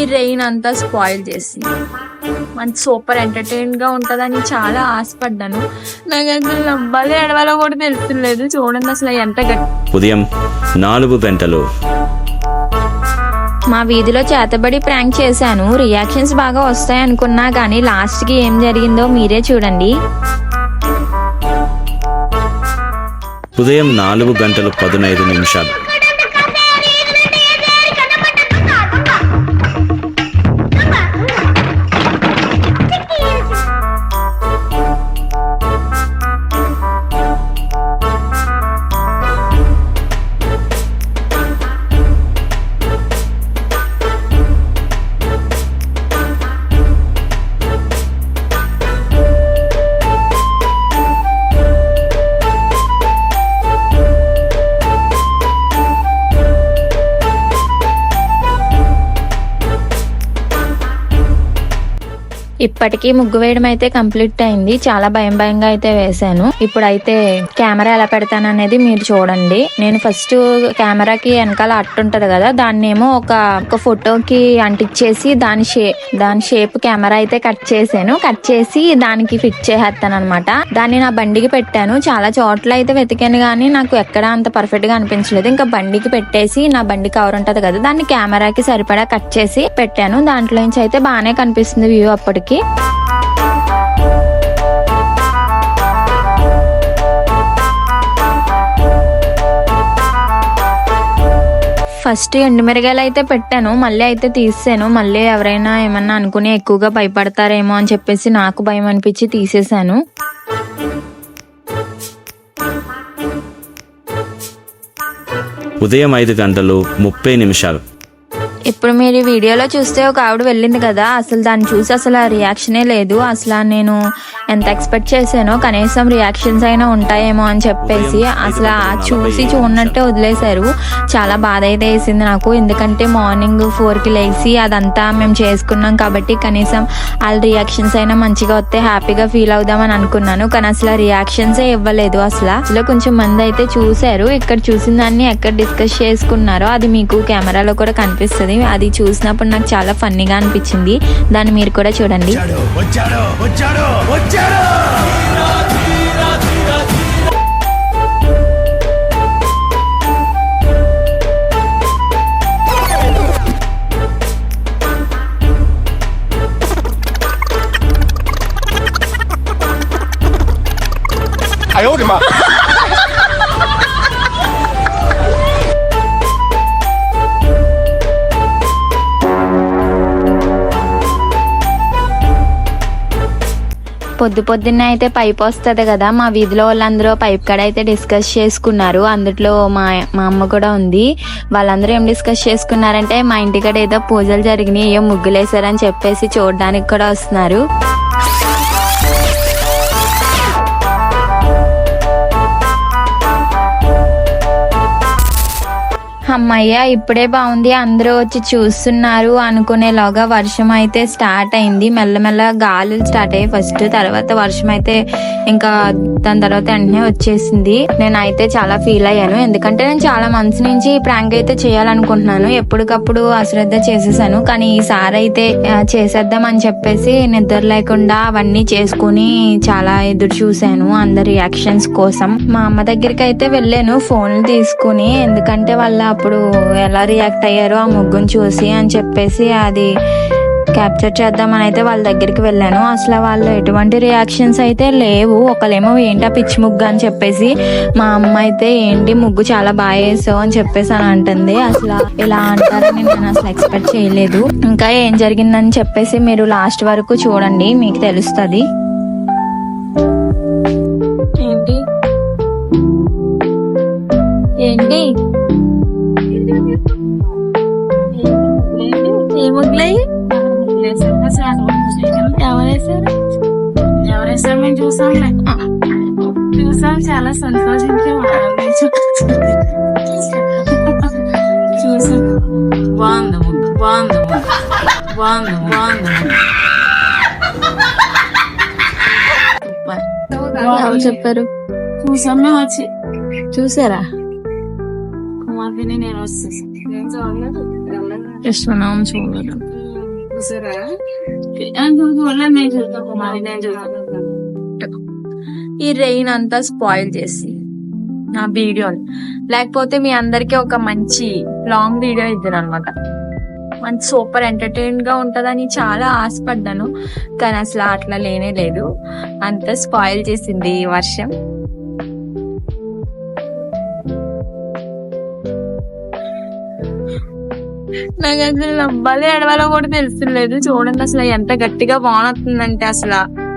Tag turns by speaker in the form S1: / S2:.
S1: ఈ రెయిన్ అంతా స్పాయిల్ చేసింది. మంచి సూపర్ ఎంటర్టైన్గా ఉంటదని చాలా ఆశపడ్డాను. నాకు అసలు నవ్వాలి ఎడవాలో కూడా తెలుస్తలేదు. చూడండి అసలు ఎంత గట్టి
S2: ఉదయం నాలుగు గంటలు.
S3: మా వీధిలో చేతబడి ప్రాంక్ చేశాను. రియాక్షన్స్ బాగా వస్తాయి అనుకున్నా కానీ లాస్ట్కి ఏం జరిగిందో మీరే చూడండి.
S2: ఉదయం నాలుగు గంటలు పదునైదు నిమిషాలు.
S3: ఇప్పటికీ ముగ్గు వేయడం అయితే కంప్లీట్ అయింది. చాలా భయం భయంగా అయితే వేశాను. ఇప్పుడైతే కెమెరా ఎలా పెడతాననేది మీరు చూడండి. నేను ఫస్ట్ కెమెరాకి వెనకాల అట్టు ఉంటది కదా దాన్ని ఏమో ఒక ఒక ఫోటోకి అంటించేసి దాని షేప్ దాని షేప్ కెమెరా అయితే కట్ చేశాను. కట్ చేసి దానికి ఫిట్ చేసేస్తాను అనమాట దాన్ని నా బండికి పెట్టాను. చాలా చోట్ల అయితే వెతికాను కానీ నాకు ఎక్కడ అంత పర్ఫెక్ట్గా అనిపించలేదు. ఇంకా బండికి పెట్టేసి నా బండి కవర్ ఉంటది కదా దాన్ని కెమెరాకి సరిపడా కట్ చేసి పెట్టాను. దాంట్లో నుంచి అయితే బాగానే కనిపిస్తుంది వ్యూ అప్పటికి. ఫస్ట్ ఎండుమిరగాయలు అయితే పెట్టాను మళ్ళీ అయితే తీసాను మళ్ళీ ఎవరైనా ఏమన్నా అనుకుని ఎక్కువగా భయపడతారేమో అని చెప్పేసి నాకు భయం అనిపించి తీసేశాను
S2: ఉదయం ఐదు గంటలు ముప్పై నిమిషాలు.
S3: ఇప్పుడు మీరు ఈ వీడియోలో చూస్తే ఒక ఆవిడ వెళ్ళింది కదా అసలు దాన్ని చూసి అసలు ఆ రియాక్షనే లేదు అసలు నేను ఎంత ఎక్స్పెక్ట్ చేశానో కనీసం రియాక్షన్స్ అయినా ఉంటాయేమో అని చెప్పేసి అసలు చూసి చూడనట్టే వదిలేశారు. చాలా బాధ అయితే వేసింది నాకు. ఎందుకంటే మార్నింగ్ ఫోర్కి లేచి అదంతా మేము చేసుకున్నాం కాబట్టి కనీసం వాళ్ళ రియాక్షన్స్ అయినా మంచిగా వస్తే హ్యాపీగా ఫీల్ అవుదామని అనుకున్నాను. కానీ అసలు రియాక్షన్సే ఇవ్వలేదు అసలు. అసలు కొంచెం మంది అయితే చూశారు. ఇక్కడ చూసిన దాన్ని ఎక్కడ డిస్కస్ చేసుకున్నారో అది మీకు కెమెరాలో కూడా కనిపిస్తుంది. అది చూసినప్పుడు నాకు చాలా ఫన్నీగా అనిపించింది. దాన్ని మీరు కూడా చూడండి.
S4: వచ్చాడు వచ్చాడు వచ్చాడు
S3: పొద్దు పొద్దున్నే అయితే పైప్ వస్తుంది కదా మా వీధిలో వాళ్ళందరూ పైప్ కాడ అయితే డిస్కస్ చేసుకున్నారు. అందులో మా మా అమ్మ కూడా ఉంది. వాళ్ళందరూ ఏం డిస్కస్ చేసుకున్నారంటే మా ఇంటి కాడ ఏదో పూజలు జరిగినాయి ఏం ముగ్గులేశారని చెప్పేసి చూడడానికి కూడా వస్తున్నారు. అమ్మయ్య ఇప్పుడే బాగుంది. అందరూ వచ్చి చూస్తున్నారు అనుకునేలాగా వర్షం అయితే స్టార్ట్ అయింది. మెల్లమెల్ల గాలులు స్టార్ట్ అయ్యాయి. ఫస్ట్ తర్వాత వర్షం అయితే ఇంకా దాని తర్వాత వెంటనే వచ్చేసింది. నేను అయితే చాలా ఫీల్ అయ్యాను. ఎందుకంటే నేను చాలా మంత్స్ నుంచి ఈ ప్రాంక్ అయితే చేయాలనుకుంటున్నాను. ఎప్పటికప్పుడు అశ్రద్ధ చేసేసాను. కానీ ఈసారి అయితే చేసేద్దామని చేసేద్దాం అని చెప్పేసి నిద్ర లేకుండా అవన్నీ చేసుకుని చాలా ఎదురు చూశాను అందరి రియాక్షన్స్ కోసం. మా అమ్మ దగ్గరికి అయితే వెళ్ళాను. ఫోన్లు తీసుకుని ఎందుకంటే వాళ్ళ అప్పుడు ఎలా రియాక్ట్ అయ్యారో ఆ ముగ్గును చూసి అని చెప్పేసి అది క్యాప్చర్ చేద్దామని అయితే వాళ్ళ దగ్గరికి వెళ్ళాను. అసలు వాళ్ళు ఎటువంటి రియాక్షన్స్ అయితే లేవు. ఒకళ్ళేమో ఏంటా పిచ్చి ముగ్గు అని చెప్పేసి మా అమ్మ అయితే ఏంటి ముగ్గు చాలా బాగా వేసావు అని చెప్పేసి అని అంటుంది. అసలు ఇలా అంటారని నేను అసలు ఎక్స్పెక్ట్ చేయలేదు. ఇంకా ఏం జరిగిందని చెప్పేసి మీరు లాస్ట్ వరకు చూడండి. మీకు తెలుస్తుంది.
S1: ఏంటి? ఏంటి? ఏ ముగ్గులయ్యి ఎవరేసారు
S5: ఎవరేసారు మేము చూసాంలే చూసాం చాలా సంతోషించాం చూసాం బాగుంది ముగ్గు బాగుంది ముగ్గు బాగుంది బాగుంది ముగ్గు
S1: చెప్పారు
S5: చూసాం మేము వచ్చి
S1: చూసారా?
S5: నేను చూస్తాను
S3: ఈ రెయిన్ అంతా స్పాయిల్ చేసి నా వీడియోని లేకపోతే మీ అందరికి ఒక మంచి లాంగ్ వీడియో ఇద్దాను అనమాట మంచి సూపర్ ఎంటర్టైన్గా ఉంటదని చాలా ఆశపడ్డాను కానీ అసలు అట్లా లేనే లేదు అంత స్పాయిల్ చేసింది ఈ వర్షం నాకు అసలు నవ్వాలి ఎడవాలో కూడా తెలుసులేదు. చూడండి అసలు ఎంత గట్టిగా వానొస్తుందంటే అసలు.